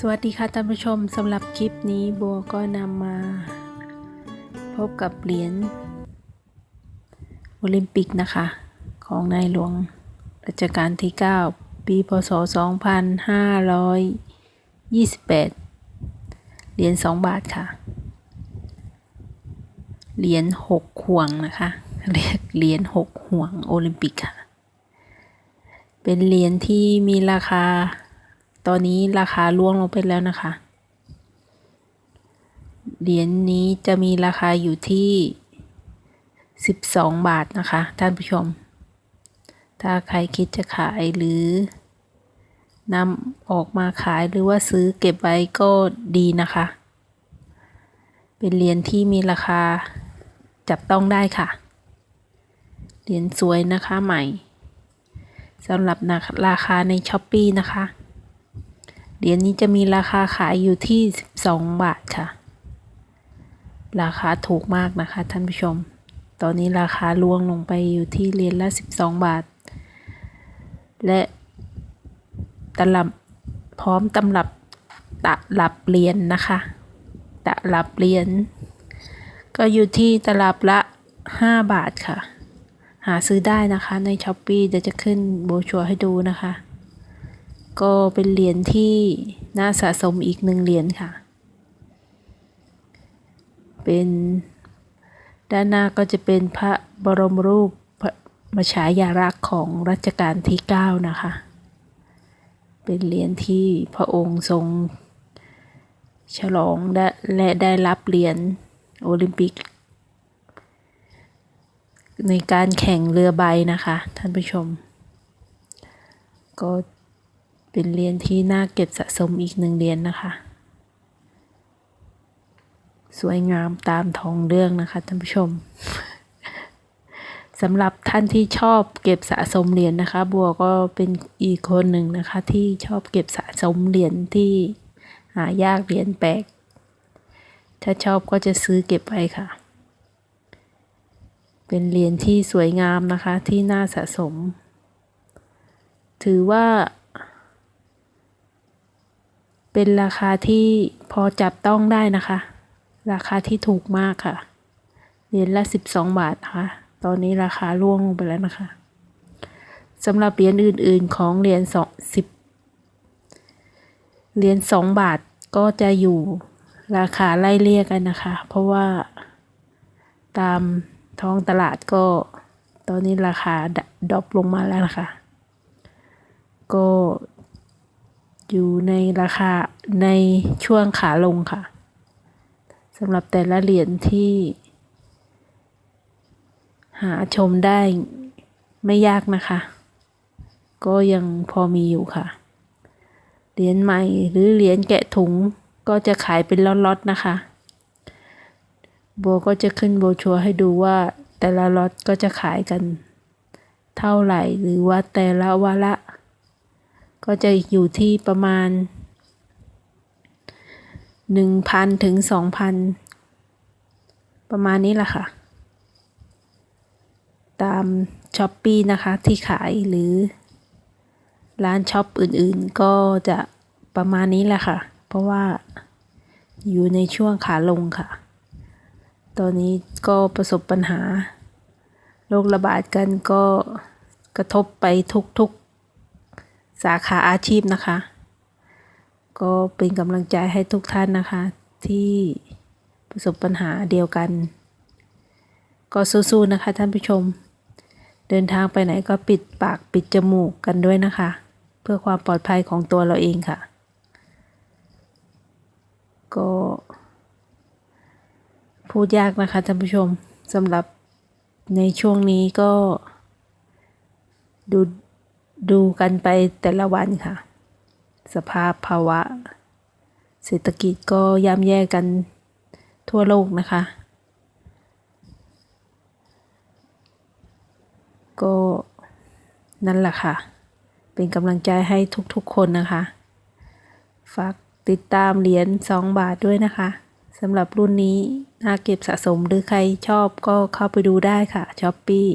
สวัสดีค่ะท่านผู้ชมสำหรับคลิปนี้บัวก็นำมา พบกับเหรียญโอลิมปิกนะคะ ของในหลวงรัชกาลที่ 9 ปีพศ 2528 เหรียญ2บาทค่ะ เหรียญ6ห่วงนะคะเรียกเหรียญ6ห่วงโอลิมปิกค่ะ เป็นเหรียญที่มีราคา ตอนนี้ราคาล่วงลงไปแล้วนะคะ เหรียญนี้จะมีราคาอยู่ที่ 12 บาทนะคะ ท่านผู้ชม ถ้าใครคิดจะขายหรือนำออกมาขายหรือว่าซื้อเก็บไว้ก็ดีนะคะ เป็นเหรียญที่มีราคาจับต้องได้ค่ะ เหรียญสวยนะคะใหม่สำหรับราคาในช้อปปีนะคะ เหรียญนี้จะมีราคาขายอยู่ที่ 12 บาทค่ะ ราคาถูกมากนะคะท่านผู้ชม ตอนนี้ราคาล่วงลงไปอยู่ที่เหรียญละ 12 บาท และตลับพร้อมตำรับตะลับเหรียญนนะคะ ตะลับเหรียญก็อยู่ที่ตลับละ 5 บาทค่ะ หาซื้อได้นะคะในช้อปปีเดี๋ยวจะขึ้นโบชัวให้ดูนะคะ ก็เป็นเหรียญที่น่าสะสมอีกหนึ่งเหรียญค่ะ เป็นด้านหน้าก็จะเป็นพระบรมรูปพระมฉายาลักษ์ของรัชกาลที่ 9 นะคะ เป็นเหรียญที่พระองค์ทรงฉลองและได้รับเหรียญโอลิมปิก ในการแข่งเรือใบนะคะ ท่านผู้ชม ก็ เป็นเหรียญที่น่าเก็บสะสมอีกหนึ่งเหรียญนนะคะ สวยงามตามทองเรื่องนะคะท่านผู้ชมสำหรับท่านที่ชอบเก็บสะสมเหรียญนนะคะ บัวก็เป็นอีกคนหนึ่งนะคะ ที่ชอบเก็บสะสมเหรียญที่หายากเหรียญแปลก ถ้าชอบก็จะซื้อเก็บไว้ค่ะ เป็นเหรียญที่สวยงามนะคะที่น่าสะสม ถือว่า เป็นราคาที่พอจับต้องได้นะคะ ราคาที่ถูกมากค่ะเหรียญละ 12 บาทนะคะตอนนี้ราคาร่วงลงไปแล้วนะคะสำหรับเหรียญอื่น ๆ ของเหรียญสองสิบเหรียญ2บาทก็จะอยู่ราคาไล่เลี่ยกันนะคะ เพราะว่าตามท้องตลาดก็ตอนนี้ราคาดรอปลงมาแล้วนะคะ ก็ อยู่ในราคาในช่วงขาลงค่ะสำหรับแต่ละเหรียญที่ หาชมได้ไม่ยากนะคะ ก็ยังพอมีอยู่ค่ะ เหรียญใหม่หรือเหรียญแกะถุงก็จะขายเป็นล็อตๆนะคะโบก็จะขึ้นโบชัวให้ดูว่าแต่ละล็อตก็จะขายกัน เท่าไหร่หรือว่าแต่ละวาระ ก็จะอยู่ที่ประมาณ 1,000 ถึง 2,000 ประมาณนี้แหละค่ะ ตามช้อปปีนะคะที่ขายหรือ ร้านช็อปอื่นๆ ก็จะประมาณนี้แหละค่ะ เพราะว่าอยู่ในช่วงขาลงค่ะ ตอนนี้ก็ประสบปัญหาโรคระบาดกันก็กระทบไปทุกๆ สาขาอาชีพนะคะ ก็เป็นกำลังใจให้ทุกท่านนะคะ ที่ประสบปัญหาเดียวกัน ก็สู้ๆนะคะท่านผู้ชม เดินทางไปไหนก็ปิดปากปิดจมูกกันด้วยนะคะ เพื่อความปลอดภัยของตัวเราเองค่ะ ก็พูดยากนะคะท่านผู้ชมสำหรับในช่วงนี้ก็ดู ดูกันไปแต่ละวันค่ะ สภาพภาวะ เศรษฐกิจก็ย่ำแย่กันทั่วโลกนะคะ ก็นั่นแหละค่ะ เป็นกำลังใจให้ทุกๆคนนะคะ ฝากติดตามเหรียญ2บาทด้วยนะคะสำหรับรุ่นนี้น่าเก็บสะสมหรือใครชอบก็เข้าไปดูได้ค่ะช้อปปี้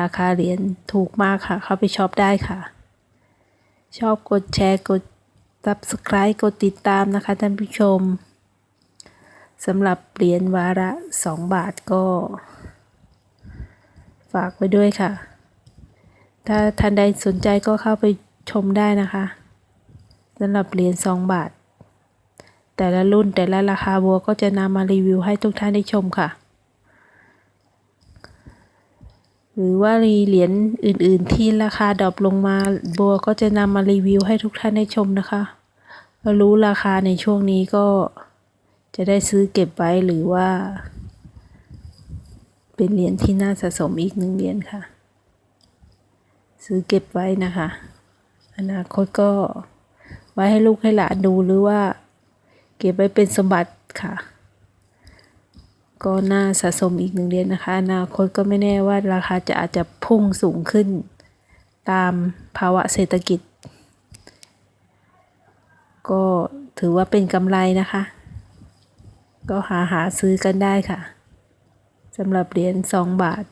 ราคาเหรียญถูกมากค่ะ เข้าไปช็อปได้ค่ะ ชอบกดแชร์กด Subscribe กดติดตามนะคะท่านผู้ชมสำหรับเหรียญวาระ 2 บาทก็ ฝากไว้ด้วยค่ะ ถ้าท่านใดสนใจก็เข้าไปชมได้นะคะสำหรับเหรียญ2บาท แต่ละรุ่นแต่ละราคาบัวก็จะนำมารีวิวให้ทุกท่านได้ชมค่ะ หรือว่ามีเหรียญอื่นๆ ที่ราคาดรอปลงมาบัวก็จะนำมารีวิวให้ทุกท่านได้ชมนะคะรู้ราคาในช่วงนี้ก็จะได้ซื้อเก็บไว้หรือว่า เป็นเหรียญที่น่าสะสมอีกหนึ่งเหรียญค่ะ ซื้อเก็บไว้นะคะ อนาคตก็ไว้ให้ลูกให้หลานดูหรือว่า เก็บไว้เป็นสมบัติค่ะ ก็น่าสะสมอีกหนึ่งเหรียญนะคะ อนาคตก็ไม่แน่ว่าราคาจะอาจจะพุ่งสูงขึ้น ตามภาวะเศรษฐกิจ ก็ถือว่าเป็นกำไรนะคะ ก็หาหาซื้อกันได้ค่ะสำหรับเหรียญ2บาท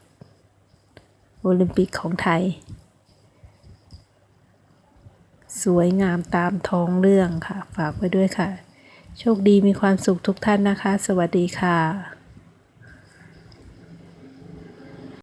โอลิมปิกของไทย สวยงามตามท้องเรื่องค่ะ ฝากไว้ด้วยค่ะ โชคดีมีความสุขทุกท่านนะคะ สวัสดีค่ะ